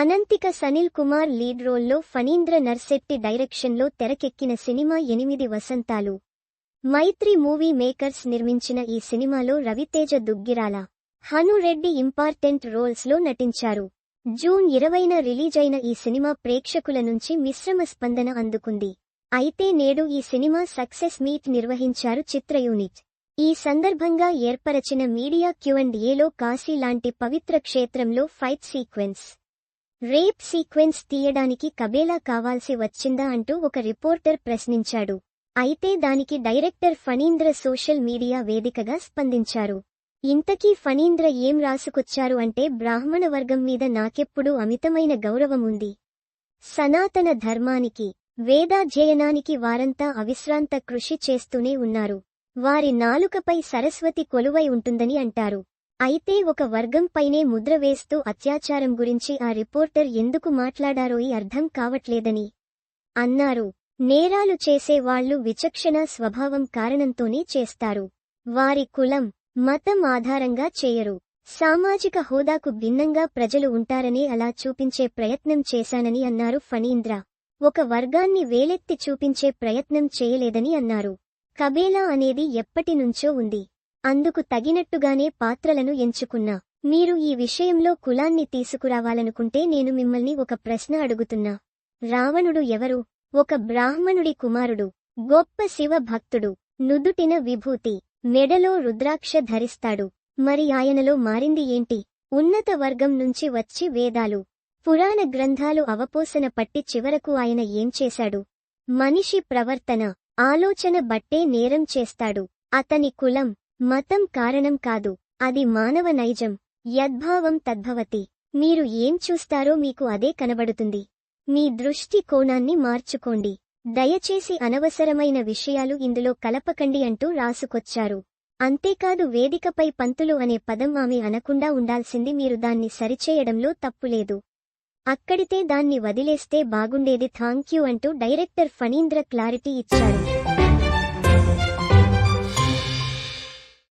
Ananthika Sanil Kumar lead రోల్లో ఫణీంద్ర నర్సెట్టి డైరెక్షన్లో తెరకెక్కిన సినిమా ఎనిమిది వసంతాలు. మైత్రి మూవీ మేకర్స్ నిర్మించిన ఈ సినిమాలో రవితేజ దుగ్గిరాల హనురెడ్డి ఇంపార్టెంట్ రోల్స్లో నటించారు. జూన్ ఇరవైన రిలీజైన ఈ సినిమా ప్రేక్షకుల నుంచి మిశ్రమ స్పందన అందుకుంది. అయితే నేడు ఈ సినిమా సక్సెస్ మీట్ నిర్వహించారు చిత్ర యూనిట్. ఈ సందర్భంగా ఏర్పరచిన మీడియా క్యూఎండ్ ఏలో కాశీ లాంటి పవిత్ర క్షేత్రంలో ఫైట్ సీక్వెన్స్ రేప్ సీక్వెన్స్ తీయడానికి కబేలా కావాల్సి వచ్చిందా అంటూ ఒక రిపోర్టర్ ప్రశ్నించాడు. అయితే దానికి డైరెక్టర్ ఫణీంద్ర సోషల్ మీడియా వేదికగా స్పందించారు. ఇంతకీ ఫణీంద్ర ఏం రాసుకొచ్చారు అంటే బ్రాహ్మణ వర్గం మీద నాకెప్పుడూ అమితమైన గౌరవముంది సనాతన ధర్మానికి వేదాధ్యయనానికి వారంతా అవిశ్రాంత కృషి చేస్తూనే ఉన్నారు. వారి నాలుకపై సరస్వతి కొలువై ఉంటుందని అంటారు. అయితే ఒక వర్గంపైనే ముద్ర వేస్తూ అత్యాచారం గురించి ఆ రిపోర్టర్ ఎందుకు మాట్లాడారోయి అర్థం కావట్లేదని అన్నారు. నేరాలు చేసేవాళ్ళు విచక్షణ స్వభావం కారణంతోనే చేస్తారు. వారి కులం మతం ఆధారంగా చేయరు. సామాజిక హోదాకు భిన్నంగా ప్రజలు ఉంటారనే అలా చూపించే ప్రయత్నం చేశానని అన్నారు ఫణీంద్ర. ఒక వర్గాన్ని వేలెత్తి చూపించే ప్రయత్నం చేయలేదని అన్నారు. కబేలా అనేది ఎప్పటినుంచో ఉంది. అందుకు తగినట్టుగానే పాత్రలను ఎంచుకున్నా. మీరు ఈ విషయంలో కులాన్ని తీసుకురావాలనుకుంటే నేను మిమ్మల్ని ఒక ప్రశ్న అడుగుతున్నా. రావణుడు ఎవరు? ఒక బ్రాహ్మణుడి కుమారుడు గొప్ప శివ భక్తుడు నుదుటిన విభూతి మెడలో రుద్రాక్ష ధరిస్తాడు. మరి ఆయనలో మారింది ఏంటి? ఉన్నత వర్గం నుంచి వచ్చి వేదాలు పురాణ గ్రంథాలు అవపోసన పట్టి చివరకు ఆయన ఏం చేశాడు? మనిషి ప్రవర్తన ఆలోచన బట్టే నేరం చేస్తాడు. అతని కులం మతం కారణం కాదు అది మానవ నైజం. యద్భావం తద్భవతి. మీరు ఏం చూస్తారో మీకు అదే కనబడుతుంది. మీ దృష్టి కోణాన్ని మార్చుకోండి. దయచేసి అనవసరమైన విషయాలు ఇందులో కలపకండి అంటూ రాసుకొచ్చారు. అంతేకాదు వేదికపై పంతులు అనే పదం ఆమె అనకుండా ఉండాల్సింది మీరు దాన్ని సరిచేయడంలో తప్పులేదు. అక్కడితే దాన్ని వదిలేస్తే బాగుండేది థాంక్యూ అంటూ డైరెక్టర్ ఫణీంద్ర క్లారిటీ ఇచ్చారు.